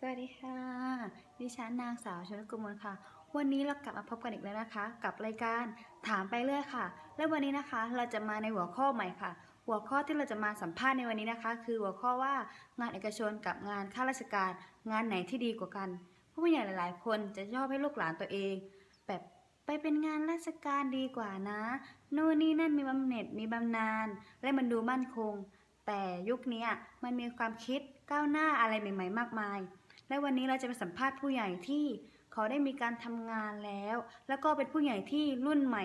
สวัสดีค่ะ ดิฉันนางสาวชนกุมลค่ะ วันนี้เรากลับมาพบกันอีกแล้วนะคะ กับรายการถามไปเรื่อยค่ะ และวันนี้นะคะเราจะมาในหัวข้อใหม่ค่ะ หัวข้อที่เราจะมาสัมภาษณ์ในวันนี้นะคะ คือหัวข้อว่างานเอกชนกับงานข้าราชการ งานไหนที่ดีกว่ากันผู้ใหญ่หลาย ๆ คนจะชอบให้ลูกหลานตัวเอง แบบไปเป็นงานราชการดีกว่านะนู่นนี่นั่นมีบำเหน็จมีบำนาญและมันดูมั่นคง แต่ยุคนี้มันมีความคิดก้าวหน้าอะไรใหม่ ๆ มากมาย และวันนี้เราจะไปสัมภาษณ์ผู้ใหญ่ที่เขาได้มีการทำงานแล้ว แล้วก็เป็นผู้ใหญ่ที่รุ่นใหม่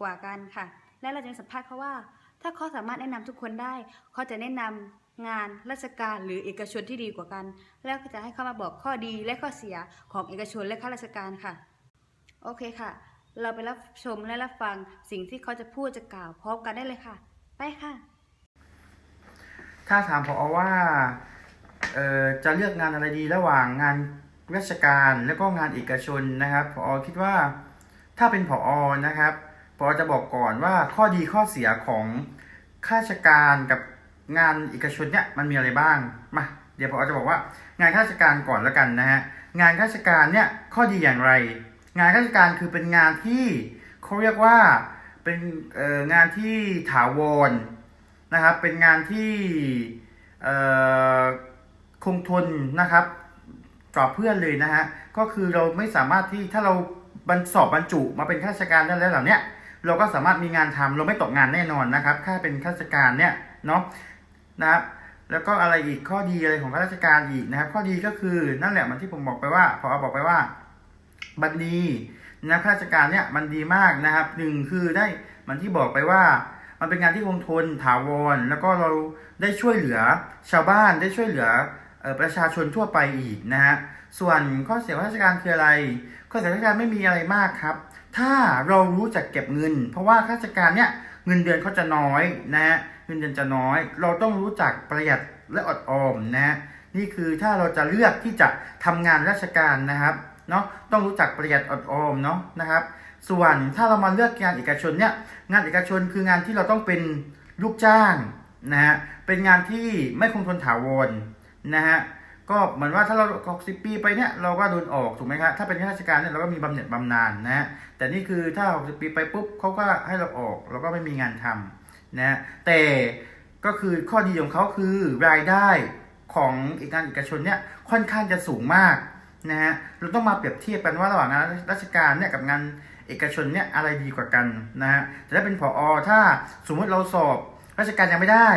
กว่ากันค่ะ และเราจะไปสัมภาษณ์เขาว่า ถ้าเขาสามารถแนะนำทุกคนได้ เขาจะแนะนำงานราชการหรือเอกชนที่ดีกว่ากัน แล้วก็จะให้เขามาบอกข้อดีและข้อเสียของเอกชนและข้าราชการค่ะ โอเคค่ะ เราไปรับชมและรับฟังสิ่งที่เขาจะพูดจะกล่าวพร้อมกันได้เลยค่ะ ไปค่ะ ถ้าถามพอว่า จะเลือกงานอะไรดีระหว่างงานราชการแล้วก็งานเอกชนนะครับพอคิดว่าถ้าเป็นพอนะครับพอจะบอกก่อนว่าข้อดีข้อเสียของข้าราชการกับงานเอกชนเนี่ยมันมีอะไรบ้างมาเดี๋ยวพอจะบอกว่างานข้าราชการก่อนแล้วกันนะฮะงานข้าราชการเนี่ยข้อดีอย่างไร งานข้าราชการคือเป็นงานที่เขาเรียกว่าเป็นงานที่ถาวรนะครับเป็นงานที่เอ่อ คงทนนะครับต่อเพื่อนเลยนะฮะก็คือเราไม่สามารถที่ถ้าเราบรรสอบบรรจุมาเป็นข้าราชการได้แล้วเหล่านี้ยเราก็สามารถมีงานทำเราไม่ตกงานแน่นอนนะครับ ถ้าเป็นข้าราชการเนี่ยเนาะนะครับแล้วก็อะไรอีกข้อดีอะไรของข้าราชการอีกนะครับ ข้อดีก็คือนั่นแหละเหมันที่ผมบอกไปว่าพอบอกไปว่าบันดีนะข้าราชการเนี่ยมันดีมากนะครับหนึ่งคือได้มันที่บอกไปว่า มันเป็นงานที่คงทนถาวร แล้วก็เราได้ช่วยเหลือชาวบ้านได้ช่วยเหลือ ประชาชนทั่วไปอีกนะฮะส่วนข้อเสียของราชการคืออะไร ข้อเสียราชการไม่มีอะไรมากครับ ถ้าเรารู้จักเก็บเงิน เพราะว่าข้าราชการเนี่ยเงินเดือนเขาจะน้อยนะฮะเงินเดือนจะน้อย เราต้องรู้จักประหยัดและอดออมนะฮะนี่คือถ้าเราจะเลือกที่จะทำงานราชการนะครับเนาะต้องรู้จักประหยัดอดออมเนาะนะครับ ส่วนถ้าเรามาเลือกงานเอกชนเนี่ยงานเอกชนคืองานที่เราต้องเป็นลูกจ้างนะฮะเป็นงานที่ไม่คงทนถาวร นะฮะก็เหมือนว่าถ้าเราหกสิบปีไปเนี่ยเราก็โดนออกถูกไหมครับถ้าเป็นข้าราชการเนี่ยเราก็มีบำเหน็จบำนาญนะฮะแต่นี่คือถ้าหกสิบปีไปปุ๊บเขาก็ให้เราออกเราก็ไม่มีงานทำนะฮะแต่ก็คือข้อดีของเขาคือรายได้ของอีกงานเอกชนเนี่ยค่อนข้างจะสูงมากนะฮะเราต้องมาเปรียบเทียบกันว่าระหว่างงานราชการเนี่ยกับงานเอกชนเนี่ยอะไรดีกว่ากันนะฮะแต่ถ้าเป็นผอถ้าสมมุติเราสอบราชการยังไม่ได้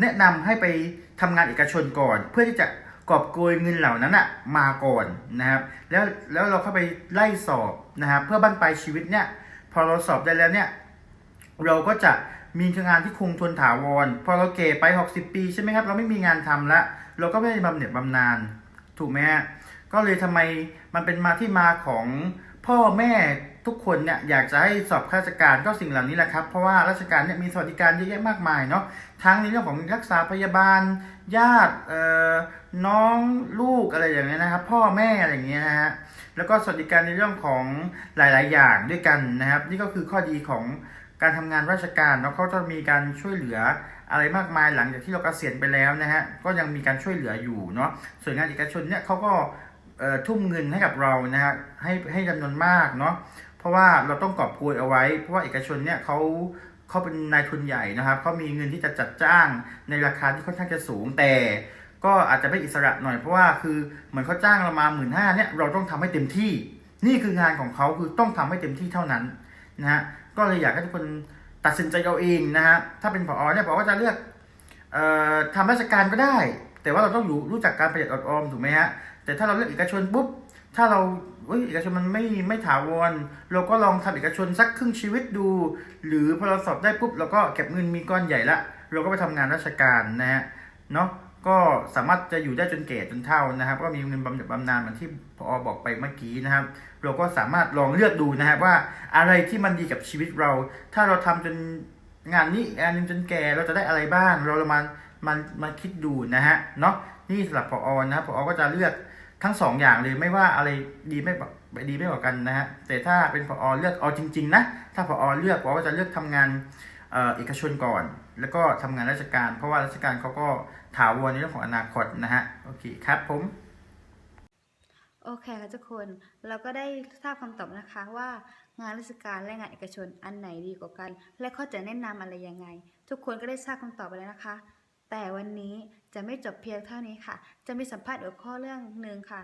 แนะนำให้ไปทำงานเอกชนก่อน เพื่อที่จะกอบโกยเงินเหล่านั้นอะมาก่อนนะครับ แล้วแล้วเราเข้าไปไล่สอบนะครับเพื่อบั้นปลายชีวิตเนี่ย พอเราสอบได้แล้วเนี่ย เราก็จะมีงานที่คงทนถาวร พอเราเก๋ไป 60 ปีใช่ไหมครับ เราไม่มีงานทำละเราก็ไม่ได้บำเหน็จบำนาญถูกไหมฮะก็เลยทำไมมันเป็นมาที่มาของพ่อแม่ ทุกคนเนี่ยอยากจะให้สอบข้าราชการก็สิ่งเหล่านี้แหละครับ เพราะว่าราชการเนี่ยมีสวัสดิการเยอะแยะมากมายเนาะทั้งในเรื่องของรักษาพยาบาล ญาติเอ่อน้องลูกอะไรอย่างเงี้ยนะครับ พ่อแม่อะไรอย่างเงี้ยนะฮะแล้วก็สวัสดิการในเรื่องของหลาย ๆ อย่างด้วยกันนะครับ นี่ก็คือข้อดีของการทำงานราชการเนาะเขาจะมีการช่วยเหลืออะไรมากมายหลังจากที่เราเกษียณไปแล้วนะฮะก็ยังมีการช่วยเหลืออยู่เนาะส่วนงานเอกชนเนี่ยเขาก็ทุ่มเงินให้กับเรานะฮะให้ให้จำนวนมากเนาะ เพราะว่าเราต้องกอบโกยเอาไว้ เพราะว่าเอกชนเนี่ยเขาเขาเป็นนายทุนใหญ่นะครับเขามีเงินที่จะจัดจ้างในราคาที่ค่อนข้างจะสูงแต่ก็อาจจะไม่อิสระหน่อยเพราะว่าคือเหมือนเขาจ้างเรามาหมื่นห้าเนี่ยเราต้องทำให้เต็มที่ นี่คืองานของเขาคือต้องทำให้เต็มที่เท่านั้นนะฮะก็เลยอยากให้ทุกคนตัดสินใจเอาเองนะฮะถ้าเป็นผอเนี่ยผอก็จะเลือกออทำราชการก็ได้ แต่ว่าเราต้องรู้รู้จักการประหยัดอดออมถูกไหมฮะแต่ถ้าเราเลือกเอกชนปุ๊บ ถ้าเราเอกชนมันไม่ไม่ถาวร เราก็ลองทำเอกชนสักครึ่งชีวิตดู หรือพอเราสอบได้ปุ๊บเราก็เก็บเงินมีก้อนใหญ่ละ เราก็ไปทำงานราชการนะฮะเนาะก็สามารถจะอยู่ได้จนแก่จนเฒ่านะครับ ก็มีเงินบำเหน็จบำนาญเหมือนที่พอบอกไปเมื่อกี้นะครับ เราก็สามารถลองเลือกดูนะครับว่าอะไรที่มันดีกับชีวิตเรา ถ้าเราทำจนงานนี้งานนึงจนแก่เราจะได้อะไรบ้าง เราเรามามันมาคิดดูนะฮะเนาะนี่สำหรับพอนะครับพอก็จะเลือก ทั้งสองอย่างเลยไม่ว่าอะไรดีไม่ดีไม่กว่ากันนะฮะแต่ถ้าเป็นพอเลือกเอาจริงๆนะถ้าพอเลือกพอก็จะเลือกทำงานเออเอกชนก่อน แล้วก็ทำงานราชการ เพราะว่าราชการเขาก็ถาวรในเรื่องของอนาคตนะฮะโอเคครับผมโอเคค่ะทุกคนเราก็ได้ทราบคำตอบนะคะว่างานราชการและงานเอกชนอันไหนดีกว่ากัน และเขาจะแนะนำอะไรยังไง ทุกคนก็ได้ทราบคำตอบไปแล้วนะคะ แต่วันนี้จะไม่จบเพียงเท่านี้ค่ะ จะมีสัมภาษณ์หัวข้อเรื่องหนึ่งค่ะ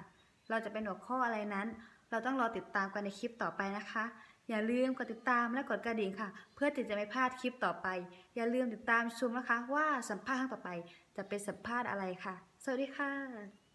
เราจะเป็นหัวข้ออะไรนั้น เราต้องรอติดตามกันในคลิปต่อไปนะคะ อย่าลืมกดติดตามและกดกระดิ่งค่ะ เพื่อที่จะไม่พลาดคลิปต่อไป อย่าลืมติดตามชมนะคะ ว่าสัมภาษณ์ครั้งต่อไป จะเป็นสัมภาษณ์อะไรค่ะ สวัสดีค่ะ